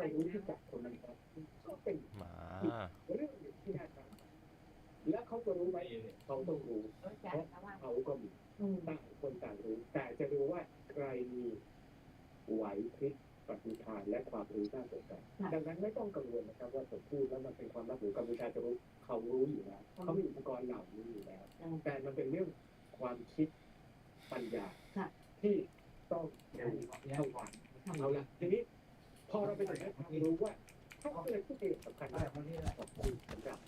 เรารู้ที่จับคนนั้นครับก็เป็นหมาเรื่องหนึ่งที่น่าทำและเขาจะรู้ไหมเขาต้องรู้เพราะเขาก็มีอืมต่างคนต่างรู้ แต่จะรู้ว่าใครมีไหวพริบปฏิภาณและความรู้น่าสนใจดังนั้นไม่ต้องกังวลนะครับว่าผมพูดแล้วมันเป็นความลับหรือกัมพูชาจะรู้เขารู้อยู่แล้วเขามีอุปกรณ์เหล่านี้อยู่แล้วอืมแต่มันเป็นเรื่องความคิดปัญญาค่ะที่ต้องรู้เท่ากันเอาละทีนี้ พอเราไปถึงนั้นรู้ว่าถ้าเป็นผู้เอกสำคัญมากขอบคุณสำหรับ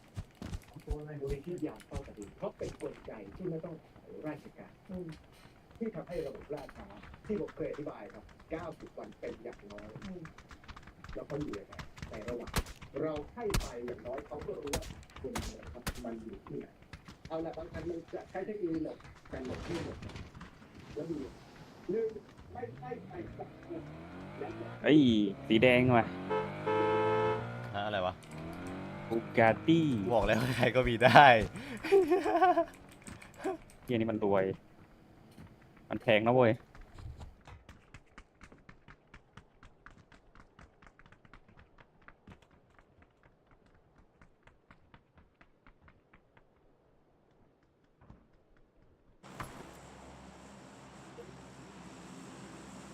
มูลนิธิยามเฝ้าแผ่นดินเพราะเป็นกลไกที่ไม่ต้องขอราชการอืมที่ทำให้ระบบราชการที่ผมเคยอธิบายครับ 90 วันเป็นอย่างน้อยอืมแล้วเขาอยู่ยังไงในระหว่างเราให้ไปอย่างน้อยเขาก็รู้ว่าคุณนะครับมันอยู่ที่ไหนเอาละบางอันมันจะใช้เทคโนโลยีหลบแต่หลบที่หลบแล้วมีหนึ่งไม่ใช่ไปจับกุมและ เอ้ยสีแดงว่ะฮะอะไรวะบูกาตี้บอกแล้วใครก็มีได้ เฮียนี่มันรวย มันแพงนะเว้ย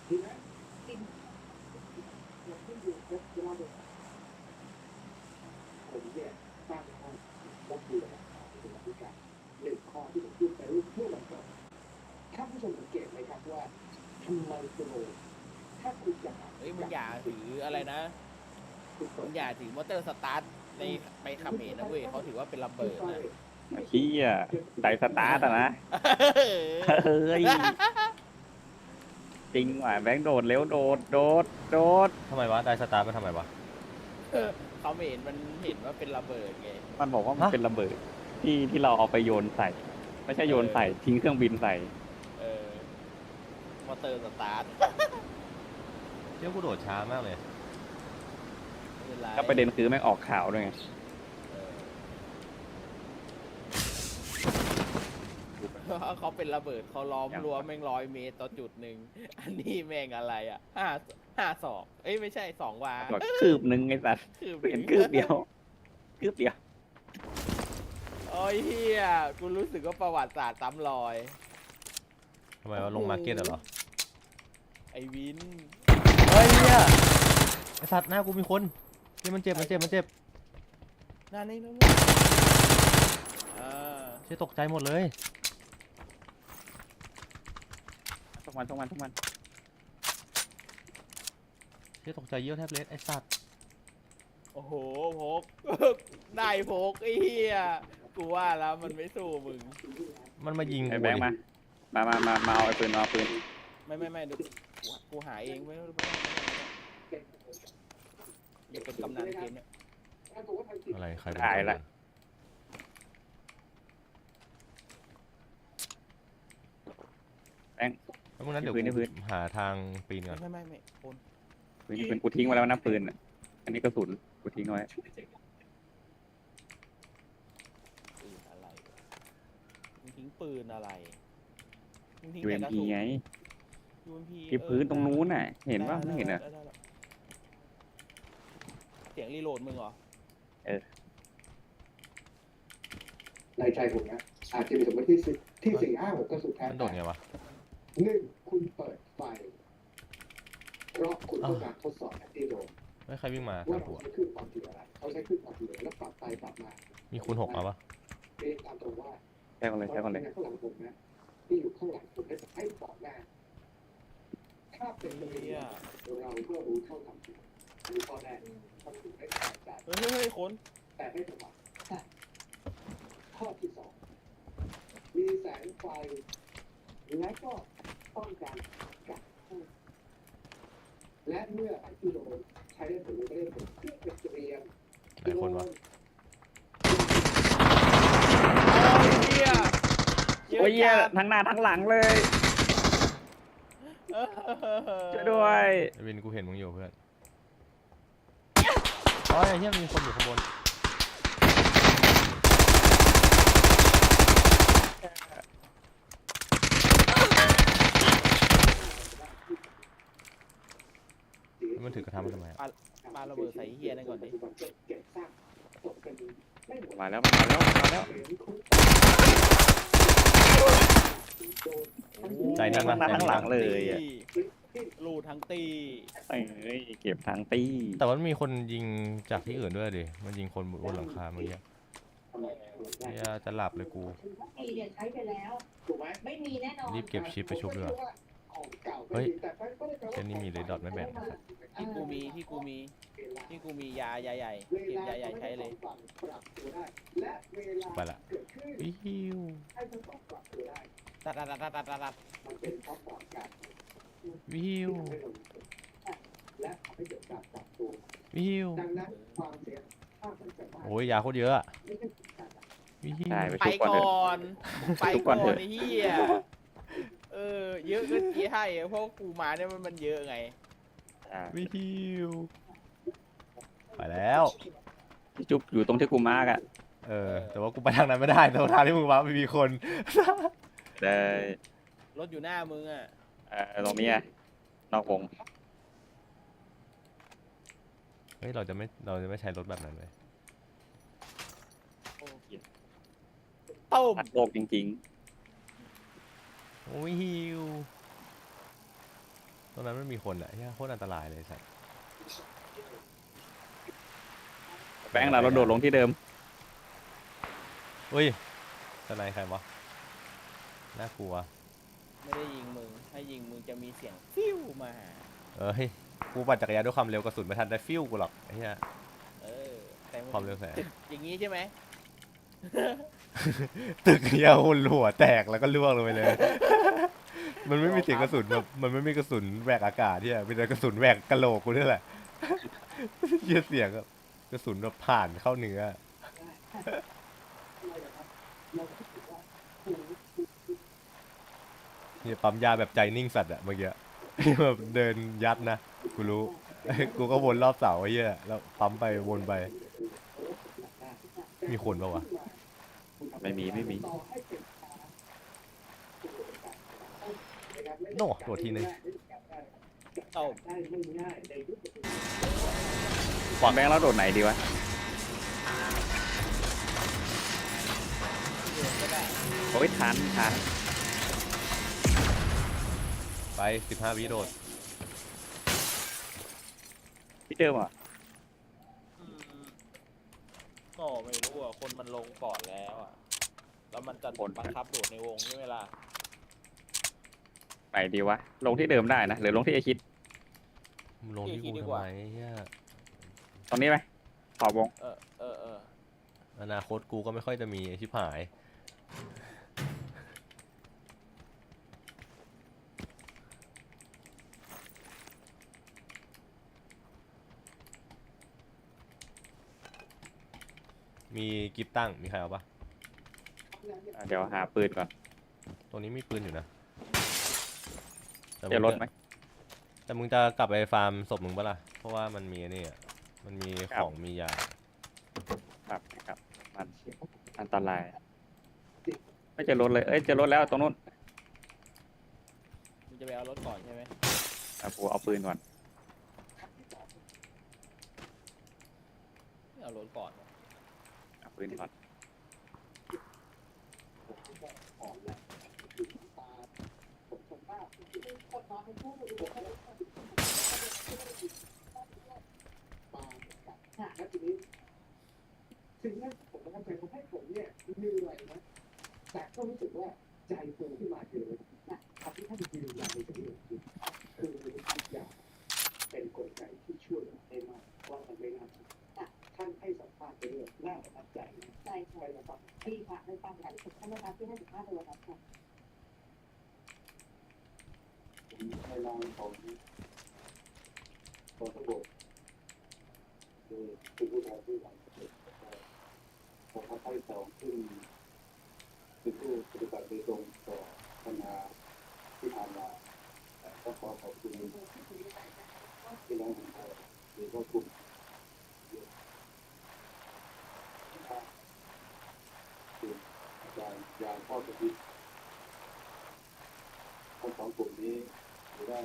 ดีไหมเราขึ้นอยู่กับเวลาเดิน ผมเนี่ยสร้างห้องวัดดูแลเป็นอธิการหนึ่งข้อที่ผมพูดไปเมื่อวันก่อนท่านผู้ชมสังเกตไหมครับว่าทำไมโปรถ้าคุณจะหาเฮ้ยมึงอย่าถืออะไรนะคุณเปิมึดงอย่าถือมอเตอร์สตาร์ทในไปเขมรนะเว้ยเขาถือว่าเป็นระเบิดนะเฮียไดสตาร์ทอะนะ เฮ้ย จริงว่ะแบงค์โดดเร็วโดดโดดโดด ทำไมวะ ได้สตาร์ทมันทำไมวะ เขมรมันเห็นว่าเป็นระเบิดไง มันบอกว่ามันฮะ เป็นระเบิดที่ที่เราเอาไปโยนใส่ ไม่ใช่โยนใส่ทิ้งเครื่องบินใส่ เออมอเตอร์สตาร์ทเดี๋ยวกูโดดช้ามากเลยไม่เป็นไรก็ประเด็นคือแม่งออกข่าวด้วยไง เอ อเขาเป็นระเบิดเขาล้อมยังรั้วแม่งร้อยเมตรต่อจุดหนึ่งอันนี้แม่งอะไรอะห้าห้าศอกเอ้ยไม่ใช่สองวาแบบคืบหนึ่งไอ้สัสคือเห็นคืบเดียว คืบเดียว โอ้ยเฮียกูรู้สึกว่าประวัติศาสตร์ซ้ำรอย ทำไมวะลงมาร์เก็ตเหรอไอวินเฮ้ยเนี่ยไอสัตว์หน้ากูมีคนเฮ้ยมันเจ็บมันเจ็บมันเจ็บนั่นนี่นั่นอ่าเชี่ยตกใจหมดเลย ทุกวันทุกวันทุกวันเชี่ยตกใจเยี่ยวแทบเล็ดไอสัตว์โอ้โหพก ได้พกไอ้เหี้ยกูว่าแล้วมันไม่สู้มึง มันมายิงไอ้กูแบงค์ดิมา มามามามาเอาไอ้ปืนมาเอาปืนไม่ไม่ไม่เดี๋ยวกูกูหาเองไม่ไม่ไม่อย่าเป็นกำนันเกมเนี่ยอะไรใครเป็นตายละ แล้วมึงนั้นเดี๋ยวพื้นที่พื้นกูหาทางปีนก่อน ไม่ไม่ไม่คนปืนปืนกูทิ้งไว้แล้วนะปืนอะอันนี้กระสุนกูทิ้งไว้ปืนอะไรวะมึงทิ้งปืนอะไรมึงทิ้งยูแต่เอ็มกระพีสุน ไง UMP ที่พื้นตรงนู้นน่ะ เห็นได้ว่าไม่เห็นเหรอได้ได้ได้เสียงรีโหลดมึงเหรอ ในใจผมนะอาจจะมีสมมติที่สิที่สี่ห้าหกก็สุดท้ายมันโดดไงวะ หนึ่งคุณเปิดไฟเพราะคุณต้องการทดสอบแอนติโดมไม่ใครวิ่งมาว่าทางเราหัว ใช้คลื่นความถี่อะไรเขาใช้คลื่นความถี่อะไรแล้วปรับไปปรับมามีคูณหกมาปะเรียนตามตรงว่าใช่ก่อนเลยใช่ก่อนเลย ข้างหลังผมนะที่อยู่ข้างหลังผมได้ให้บอกหน้าถ้าเป็นเรียเราก็รู้เท่าทันทีรู้ข้อแรกทำถูกได้ขาดใจ เฮ้ยเฮ้ยเฮ้ยคนแต่ไม่จังหวะข้อที่สองมีแสงไฟ และก็ ต้องการกักห้องและเมื่อไอ้ที่โดนใช้ได้ผลไม่ได้ผลเพื่อเป็นเตรียมไหนคนวะ เฮียโอ้ยเหี้ยทั้งหน้าทั้งหลังเลยช่วยด้วย ไอวินกูเห็นมึงอยู่เพื่อนโอ้ยไอ้เหี้ยมีคนอยู่ข้างบน เสีย แล้ว มันถือกระทำมาทำไมอะปาระเบิดใส่เฮียนั่นก่อนดิเก็บซากศพกันไม่หมดมาแล้วมาแล้วมาแล้วใจนิ่งปะมาใจข้างนิ่งหลัปะงเลยอะ ลูดทั้งตีเอ้ยเก็บทางตี้แต่ว่ามันมีคนยิงจากที่อื่นด้วยดิ มันยิงคนบนหลังคาเมื่อกี้เฮียจะหลับเลยกูปีเนี่ยใช้ไปแล้วถูกไหมไม่มีแน่นอนรีบเก็บชิปไปชุบดีกว่าของ เก่าเฮ้ยแต่ก็ไม่ได้แปลว่าเช่นนี้มีเลยดอทไม่แบ่งนะครับที่กูมีที่กูมีที่กูมียายาใหญ่เก็บยาใหญ่ใช้เลยปรับตัวได้และเวลาไปละเกิดขึ้นวิวให้ทั้งสองปรับตัวได้ตัดตัดตัดตัดตัดตัดมันเป็นเพราะก่อนการวิวให้เราและทำให้เกิดการปรับตัววิวดังนั้นความเสี่ยงถ้ามันจะมากโอ้ยยาโคตรเยอะอะไม่ใช่การวิวใช่ไปไปชุบก่อนเถก่อะอนไปทุกก่วัอนนเถอะไอ้เฮีย เออ เยอะก็กี้ให้เพราะกูมาเนี่ยมันมันเยอะไง อ่าวิวไปแล้ว พี่จุ๊บอยู่ตรงที่กูมาร์กอะเออ แต่ว่ากูไปทางนั้นไม่ได้แต่ว่าทางที่มึงมาไม่มีคน ได้รถอยู่หน้ามึงอะเอ่อตรงนี้ไงนอกวงเฮ้ยเราจะไม่เราจะไม่ใช้รถแบบนั้นเลย ต้ม ตัดโลกจริง โอ้ยฮิวตรงนั้นไม่มีคนอะเฮียโคตรอันตรายเลยสัสๆแบงค์เราเราโดดลงที่เดิมเฮ้ยทนายใครวะน่ากลัว ไม่ได้ยิงมึง ถ้ายิงมึงจะมีเสียงฟิวมาเอ้ยกูปั่นจักรยานด้วยความเร็วกระสุนไม่ทันได้ฟิวกูหรอกไอ้เหี้ยเออแต่มึงความเร็วแสงอย่างนี้ใช่ไหม ตึกเหี้ยหุ่นหัวแตกแล้วก็ล่วงลงไปเลย มันไม่มีเสียงกระสุนแบบมันไม่มีกระสุนแหวกอากาศที่มีแต่กระสุนแหวกกะโหลกกูนี่แหละเหี้ยเสียงกระสุนแบบผ่านเข้าเนื้อเนี่ยปั๊มยาแบบใจนิ่งสัตว์อะเมื่อกี้แบบเดินยัดนะกูรู้กูก็วนรอบเสาไอ้เหี้ยแล้วปั๊มไปวนไป มีคนปะวะไม่มีไม่มี โน่ตัวทีนึงต้มก่อนแบงค์เราโดดไหนดีวะเดินก็ได้โอ้ยทันทันไปสิบห้าวิโดดที่เดิมอะอืมก็ไม่รู้อะ คนมันลงก่อนแล้วอะ แล้วมันจะบังคับโดดในวงใช่ไหมล่ะ ไหนดีวะ ลงที่เดิมได้นะหรือลงที่ไอชิด มึงลงที่กูดีทำกว่าไมเฮียตรงนี้ไหมขอบวงเออเออเอออนาคตกูก็ไม่ค่อยจะมีไอ้ชิบหาย มีกิฟตั้งมีใครเอาปะอะเดี๋ยวหาปืนก่อน ตรงนี้มีปืนอยู่นะ แต่เดี๋ยวรถมึงไหมจะแต่มึงจะกลับไปฟาร์มศพมึงปะล่ะ เพราะว่ามันมีไอ้นี่อะมันมีครัขบ องมียา ครับครับมันอันตรายไม่เจอรถเลย เอ้ยเจอรถแล้วตรงนู้นมึงจะไปเอารถก่อนใช่ไหมอะกูเอาปืนก่อนไม่เอารถก่อนเอาปืนก่อน ถึงแม้ผมประทับใจทำให้ผมเนี่ยเหนื่อยนะแต่ก็รู้สึกว่าใจฟูขึ้นมาเยอะ อย่างข้อสวิตคนสองกลุ่มนี้ถือว่า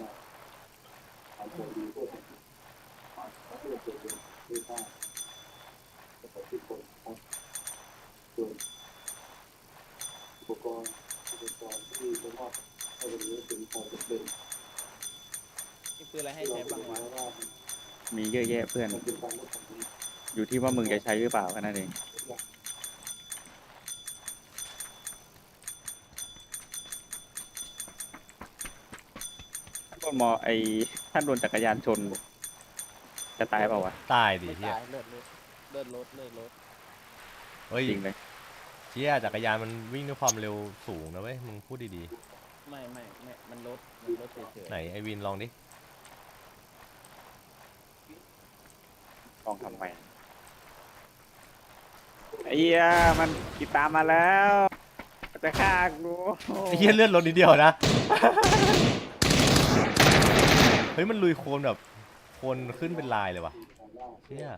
ทำตัวดีเพื่อทำเพื่อเกิดเป็นเพื่อสร้างประสบที่คนคส่วนอุปกรณ์อุปกรณ์ที่ผมว่อให้เป็นเรื่องเป็นจะเป็นนี่คืออะไรให้ใช้บ้างวัมีเยอะแยะเพื่อนอยู่ที่ว่ามึงจะใช้หรือเปล่าแค่นั้นเอง มอไอถ้าโดนจักรยานชน จะตายเปล่าวะ ตายดิไม่เฮียตายเลือดเลือดเลือดรถเลือดรถเฮ้ยจริงเลยเชี่ยจักรยานมันวิ่งด้วยความเร็วสูงนะเว้ยมึงพูดดีไม่ไม่ไม่มันรถมันรถเฉยๆไหนไอวินลองดิลองทำไมไอ้เหี้ยมันติดตามมาแล้ว จะฆ่ากูไอ้เฮียเลื่อนรถนิดเดียวนะ เฮ้ยมันลุยโคลนแบบโคลนขึ้นเป็นลายเลยว่ะเชี่ย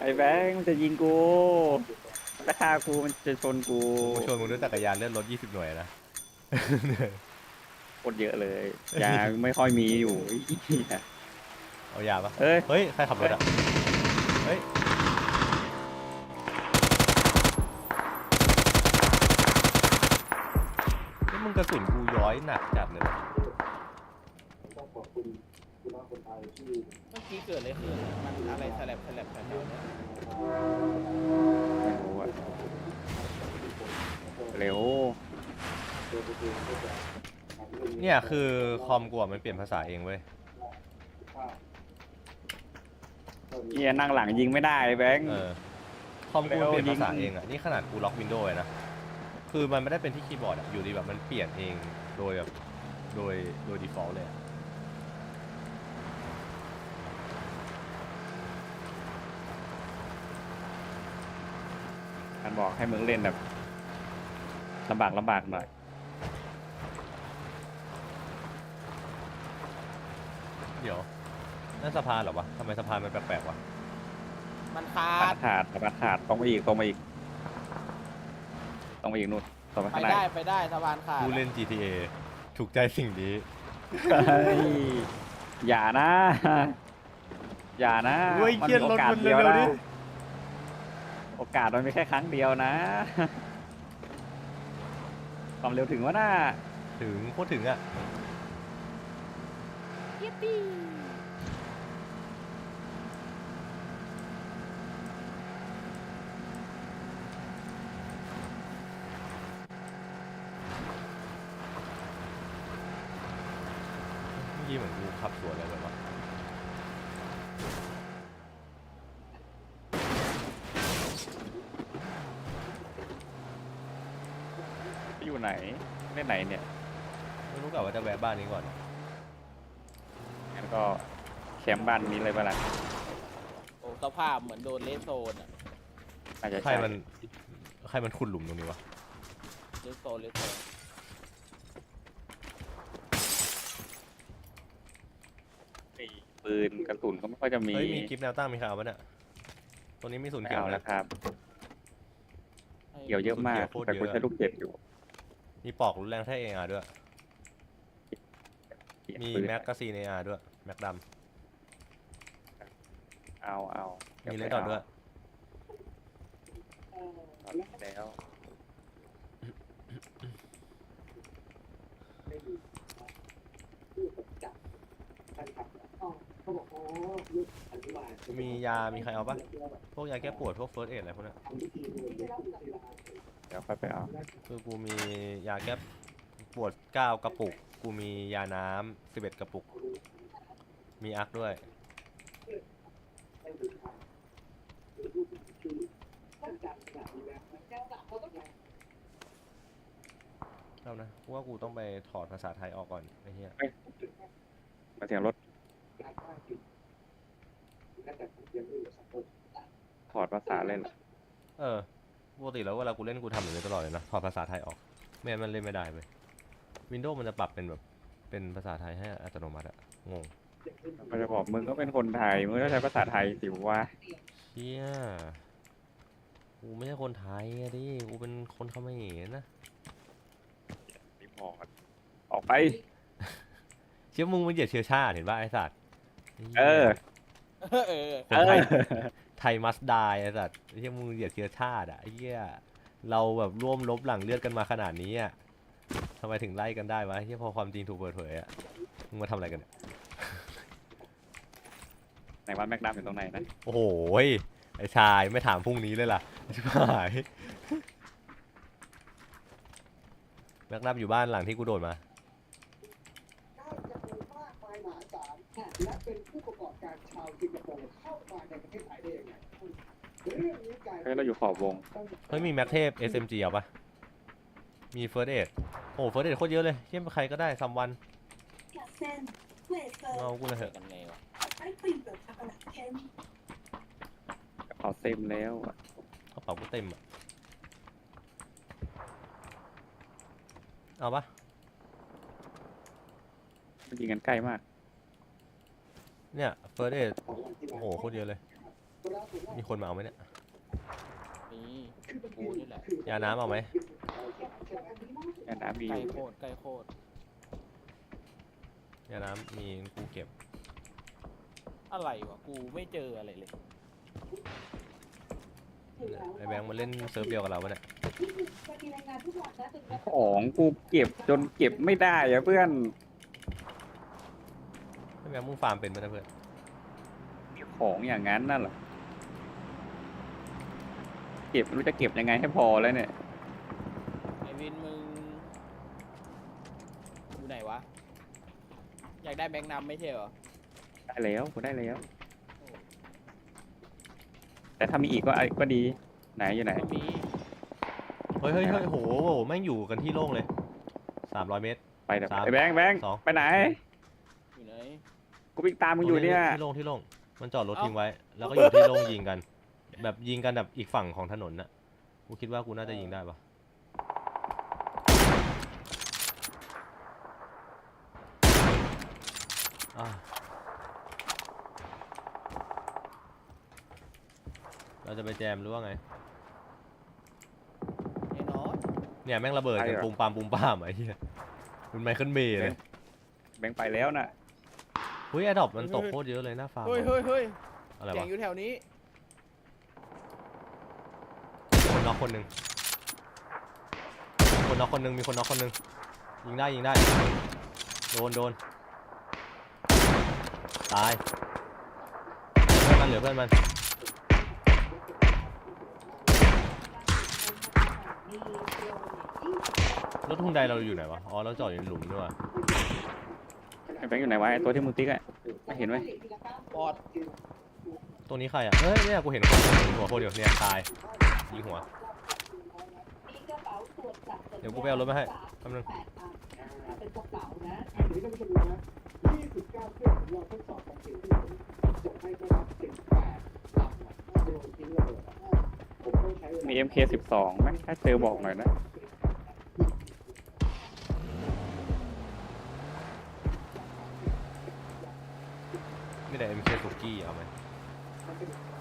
ไอ้แบงค์มันจะยิงกูจะฆ่ากูมันจะชนกูกูชวนมึงด้วยจักรยานเลื่อนรถ20 หน่วยนะ โคตรเยอะเลยยาไม่ค่อยมีอยู่ไอ้เหี้ยเอายาปะเอ้ย เฮ้ย ใครขับรถอะ เฮ้ย มึงกระสุนกูย้อยหนักจัดเลยว่ะต้องขอบคุณคุณน้าคนไทยที่ๆเมื่อกี้เกิดอะไรขึ้นมันอะไรแฉลบแฉลบแถวๆเนี้ยไม่รู้อะเร็วเจอตัวเองก็จะทำรื่องเนี่ยคือคอมกูอะมันเปลี่ยนภาษาเองเว้ยภาพเฮียนั่งหลังยิงไม่ได้ไอ้แบงค์ เออ คอมกูมันเปลี่ยนเร็วภาษายิงเองอะนี่ขนาดกูล็อกวินโดว์นะ คือมันไม่ได้เป็นที่คีย์บอร์ดอะอยู่ดีแบบมันเปลี่ยนเองโดยแบบโดยโดย default เลยอะมันบอกให้มึงเล่นแบบลำบากลำบากหน่อย เดี๋ยวนั่นสะพานเหรอวะทำไมสะพานมันแปลกๆวะมันขาขาดดขาดขาดขาดตรงไปอีกตรงไปอีก ตรงไปอีกนู่นตรงไปไปข้างในได้ไปได้สะพานขาดผู้เล่น GTA ถูกใจสิ่งนี้เฮ้ยอย่านะ อย่านะเฮ้ยมันเครียดโอรถกาสมันเดียวเร็วๆนะดิโอกาสมันมีแค่ครั้งเดียวนะ ความเร็วถึงวะน่าถึงโคตรถึงอะยิปปี้ เมื่อกี้เหมือนกู ขับสวนอะไรแบบวะอยู่ไหนเล่นไหนเนี่ยไม่รู้กะว่าจะแวะบ้านนี้ก่อน งั้นก็แคมป์บ้านนี้เลยเปะล่าโอ้สภาพเหมือนโดนเลสโซนอะอาจจะใครใช่มัน ใครมันขุดหลุมตรงนี้วะเลสโซนเลสโซน ไอ้ปื นกระสุนก็ไม่ค่อยจะมีเฮ้ยมีคลิปแนวตั้งมีใครเอาปะเนี่ยตรงนี้มีศูนย์ไม่เกี่ยวเอานะแล้วครับให้เกี่ยวเยอะมากโคตรแต่เยกูอะใช้ลูกเจ็ดอยู่มีปอกรุนแรงแท้เออาด้วยมีปืนแม็กกาซีนเออาด้วย แม็กดเอาเอาำมีเลนดอทด้วย เอาแล้ว เขาบอกอ๋อลูกอธิบายมียา มีใครเอาปะพวกยาแก้ปวด พวกเฟิร์สเอดอะไรพวกเนี้ยทำวิธีดูเลยผู้เสียดายเดี๋ยวค่อยไปเอาคือกูมียาแก้ปวดเก้ากระปุก กูมียาน้ำสิบเอ็ดกระปุก มีอักด้วยให้ดูครับดูคือท่านจัดขนาดนี้แล้วเอานะกูว่ากูต้องไปถอดภาษาไทยออกก่อนไอ้เหี้ยมาเสียงรถ ถอดภาษาเล่น เออปกติแล้วเวลากูเล่นกูทำแบบนี้ตลอดเลยนะถอดภาษาไทยออกไม่งั้นมันเล่นไม่ได้ไปวินโดว์มันจะปรับเป็นแบบเป็นภาษาไทยให้อัตโนมัติอะงงมันจะบอกมึงก็เป็นคนไทย มึงก็ใช้ภาษาไทยสิวะเชี่ยกูไม่ใช่คนไทยอะดิกูเป็นคนเขมรนะรีพอร์ตออกไป เชี่ยมึงมันเหยียดเชื้อชาติเห็นป่ะไอ้สัตว์ เออ เออคนไทยไทยมัสดายไอ้สัตว์เชี่ยมึงเหยียดเชื้อชาติอะไอ้เหี้ยเราแบบร่วมลบหลังเลือดกันมาขนาดนี้อะทำไมถึงไล่กันได้วะที่พอความจริงถูกเปิดเผยอะมึงมาทำอะไรกันเนี่ยไหนว่าแม็กนัมอยู่ตรงไหนนะโอ้โหยไอชายไม่ถามพรุ่งนี้เลยล่ะชิบหายแม็กนับอยู่บ้านหลังที่กูโดดมา ได้จำนวนมากมายมหาศาล และเป็นผู้ประกอบการชาวสิงคโปร์เข้ามาในประเทศไทยได้ยังไงเรื่องนี้กลายเฮ้ยเราอยู่ขอบวง เฮ้ยมีแม็กเทพ SMG เอาปะมีเฟิร์สเอดโอ้เฟิร์สเอดโคตรเยอะเลยเยี่ยมใครก็ได้ซัมวันกัดเส้นเวเฟอร์เอากูเลยเถเจออะ กันไงวะไอติมแบบช็อกโกแลตเค็มกระเป๋าเต็มแล้วอะกระเป๋ากูเต็มอะเอาปะมันยิงกันใกล้มาก เนี่ยเฟิร์สเอดโอ้โหโคตรเยอะเลย มีคนมาเอาไหมเนี่ยนี่กูนี่แหละยาน้ำเอาไหมแม่น้ำมีใกอล้ยู่โคตรใกล้โคตรยาน้ำมีกูเก็บ อะไรวะกูไม่เจออะไรเลยไอแบงค์มาเล่นเซิร์ฟเดียวกับเราปะเนี่ยจะมีรายงานทุกวันนะถึงจะของกูเก็บจนเก็บไม่ได้อะเพื่อนไอ แบงค์มึงฟาร์มเป็นปะเนี่ยเพื่อนของอย่างนั้นน่ะเหรอเก็บไม่รู้จะเก็บยังไงให้พอแล้วเนี่ยไอวินมึงอยู่ไหนวะ อยากได้แบงค์นำไม่ใช่เหรอ ได้แล้วกูได้แล้ว แต่ถ้ามีอีกก็ก็ดีไหนอยู่ไหน ก็มีเฮ้ยเฮ้ยเฮ้ยโหโหแม่งอยู่กันที่โล่งเลยสามร้อยเมตร ไปเดี๋ยวสาม ไอ้แบงค์แบงค์สองไปไหนอยู่ไหน กูวิ่งตามมึงอยู่เนี่ย ที่โล่งที่โล่งมันจอดรถเอ้าทิ้งไว้ แล้วก็อยู่ที่โล่งยิงกัน แบบยิงกันแบบอีกฝั่งของถนนน่ะกูคิดว่ากูน่าจะยิงได้ปะอะเราจะไปแจมหรือว่าไงแน่นอนเนี่ยแม่งระเบิดกันไปเหรอปุมปามปุมปามไอ้เหี้ยมันไมเคิลเบย์เลย แบงค์ไปแล้วน่ะ เฮ้ยแอดดอปมันตกโคตรเยอะเลยหน้าฟาร์มเฮ้ยเฮ้ยเฮ้ยอะไรเสียงวะอยู่แถวนี้ คนน็อกคนหนึ่งคนน็อกคนหนึ่งมีคนน็อกคนหนึ่งยิงได้ยิงได้ โดนโดนตายเพื่อนมันเหลือเพื่อนมันมีเดียวที่รถทุนใดเราอยู่ไหนวะอ๋อเราจอดอยู่ในหลุมด้วยว่ะไอ้แบงค์อยู่ไหนวะไอ้ตัวที่มึงติ๊กอะ ไม่เห็นไหมปอดตัวนี้ใครอะ เฮ้ยเนี่ยกูเห็นคนยิงหัวคนเดียวเนี่ยตายยิงหัวมีกระเป๋าตรวจจับเดี๋ยวกูไปเอารถมาให้แป๊บนึงแปดอันเป็นกระเป๋านะอันนี้ท่านผู้ชมดูนะ29เครื่องเราทดสอบของสิ่งที่ผมส่งให้ก็รับ18ลำอะโดนทิ้งระเบิดอะผมต้องใช้เวลามี MK12 ไหมถ้าเจอบอกหน่อยนะ กี้เอาไหม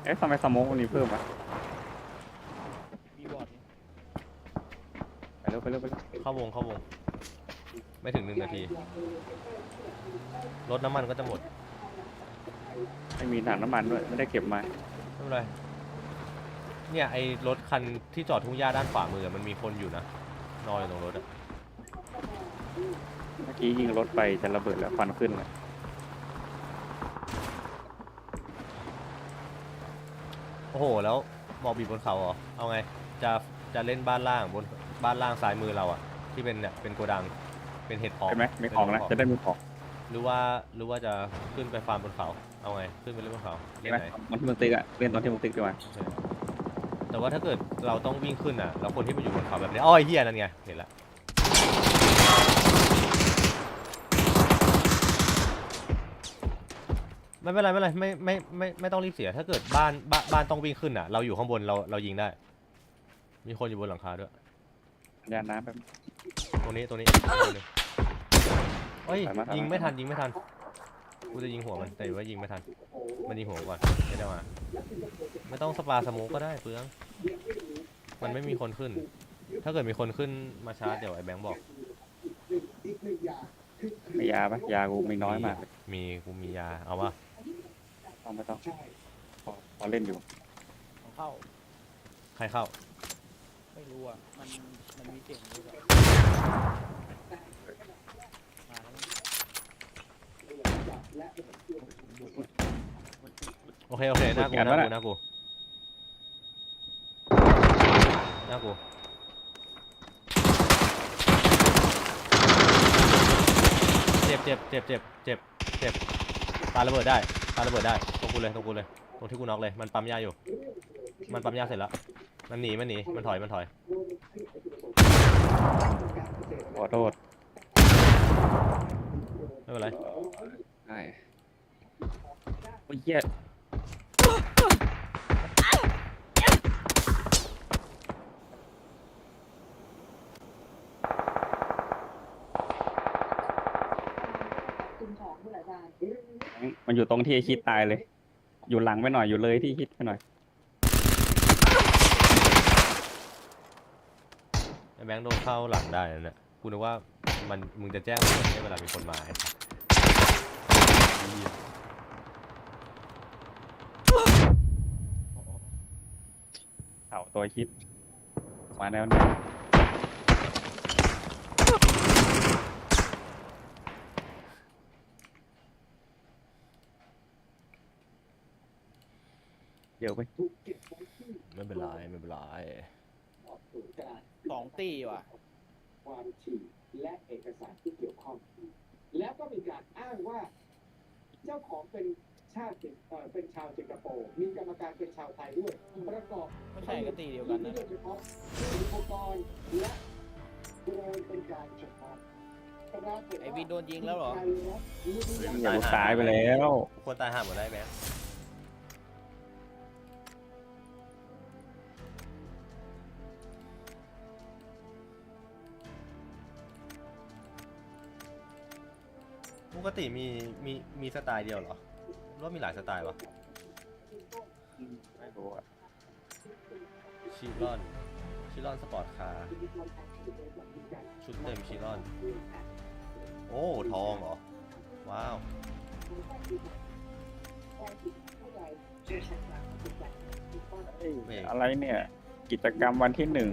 เอ๊ะทำไมสโมองมันมีเพิ่มวะมีบอดนี่ไปเร็วไปเร็วไปเร็วเข้าวงเข้าวง ไม่ถึงหนึ่งนาทีรถน้ำมันก็จะหมดไม่มีถังน้ำมันด้วยไม่ได้เก็บมาไม่เป็นไรเนี่ยไอ้รถคันที่จอดทุ่งหญ้าด้านขวามืออะมันมีคนอยู่นะนอนอยู่ตรงรถอะเมื่อกี้ยิงรถไปจะระเบิดแล้วควันขึ้นเลย อ้โห แล้วหมอกบีบบนเขาเหรอ เอาไง จะจะเล่นบ้านล่างบนบ้านล่างซ้ายมือเราอะที่เป็นเนี่ยเป็นโกดังเป็นเห็ดเพาะใช่ไหมมีของนะ จะได้มีของหรือว่าหรือว่าจะขึ้นไปฟาร์มบนเขาเอาไง ขึ้นไปเล่นบนเขาใช่เล่นไหมไหนตอนที่มึงติ๊กอะเล่นตอนที่มึงติ๊กดีกว่าโอเคแต่ว่าถ้าเกิดเราต้องวิ่งขึ้นอะแล้วคนที่มาอยู่บนเขาแบบนี้อ้อยเฮียนั่นไงเห็นละ ไม่เป็นไรไม่เป็นไรไม่ไม่ไม่ไม่ต้องรีบเสีย ถ้าเกิดบ้านบ้านบ้านต้องวิ่งขึ้นอะ เราอยู่ข้างบนเราเรายิงได้ มีคนอยู่บนหลังคาด้วย ยาน้ำแบบ ตรงนี้ตรงนี้ตัวหนึ่งเฮ้ยถอยมาถอยมา ยิงไม่ทันยิงไม่ทันกูจะยิงหัวมันแต่ว่ายิงไม่ทัน มันยิงหัวก่อนไม่ได้มาไม่ต้องสปาสโมกก็ได้เปลืองมันไม่มีคนขึ้น ถ้าเกิดมีคนขึ้นมาชาร์จเดี๋ยวไอ้แบงค์บอกอีกหนึ่งอย่างคือมียาปะยากูมีน้อยมากเลยมีกูมียาเอาวะ ต้องไม่ต้องใช่พอพอเล่นอยู่ ของเข้า ใครเข้า ไม่รู้อะ มัน มันมีเสียงด้วยอะมาแล้วและเป็นเรื่องโอเค โอเคหน้ากูกดหแขนน้าไว้กูหน้ากูหน้ากูเจ็บเจ็บเจ็บเจ็บเจ็บเจ็บปาระเบิดได้ปาระเบิดได้ต รงกูเลยตรงกูเลยตรงที่กูน็อกเลยมันปั๊มยาอยู่ มันปั๊มยาเสร็จแล้ว มันหนีมันหนีมันถอยมันถอยขอโทษไม่เป็นไรใช่โอ้ยเหี้ยคุณของผู้อาจารย์มันอยู่ตรงที่ไอ้คิดตายเลย อยู่หลังไปหน่อยอยู่เลยที่คิดไปหน่อยไอ้แบงค์โดนเข้าหลังได้นั่นแหละกูนึกว่ามันมึงจะแจ้งตำรวจให้เวลามีคนมาไอ้สัสเหี้ยเข่าตัวคิดมาแล้วเนี่ย เดี๋ยวไปถูกเก็บไว้ที่ไม่เป็นไรไม่เป็นไรหอศูนย์กลางสองตีว่ะ ความถี่และเอกสารที่เกี่ยวข้อง แล้วก็มีการอ้างว่า เจ้าของเป็นชาติเอ่อเป็นชาวสิงคโปร์มีกรรมการเป็นชาวไทยด้วย ประกอบไม่ใช่ก็ตีเดียวกันนะ โดยเฉพาะอุปกรณ์และโดยเป็นการเฉพาะปรากฏาไอวินโดนยิงแล้วเหรออย่าตายไปแล้ว ควรตายห่าหมดได้แบง ปกติมีมีมีสไตล์เดียวเหรอหรือว่ามีหลายสไตล์วะไม่รู้อะชิลอนชิลอนสปอร์ตคาร์ชุดเต็มชิลอน โอ้ทองเหรอ ว้าวเอ้ยอะไรเนี่ย กิจกรรมวันที่หนึ่ง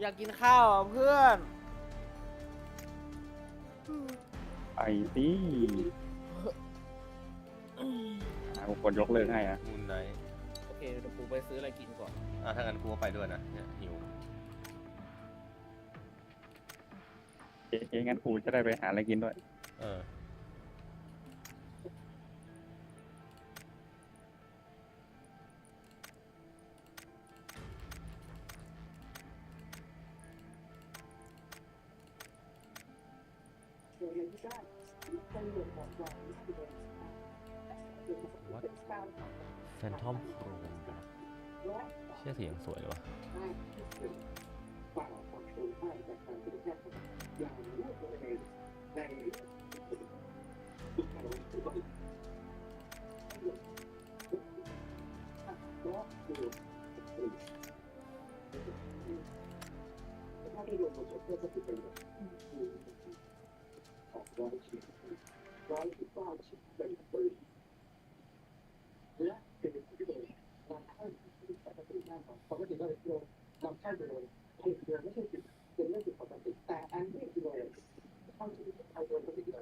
อยากกินข้าวอะเพื่อน ไปสิอะกูกดยกเลิกให้อะมูนไนท์โอเคเดี๋ยวกูไปซื้ออะไรกินก่อน อะถ้างั้นกูก็ไปด้วยนะเนี่ยหิวเอ๊ะงั้นกูจะได้ไปหาอะไรกินด้วย เออ แฟนทอมโครนเชี่ยเสียงสวยเลยวะฝ่าฝักตัวให้จากการอร้อยสิบเก้าชิ้นเป็นปืนและเป็นที่โดยนำเข้าที่ ปกติได้ของปกติก็เลยโดนนำเข้าโดยเหตุเดียวไม่ใช่ผิดเป็นเรื่องผิดปกติแต่อันนี้คือเข้าชีวิตไทยโดยปกติ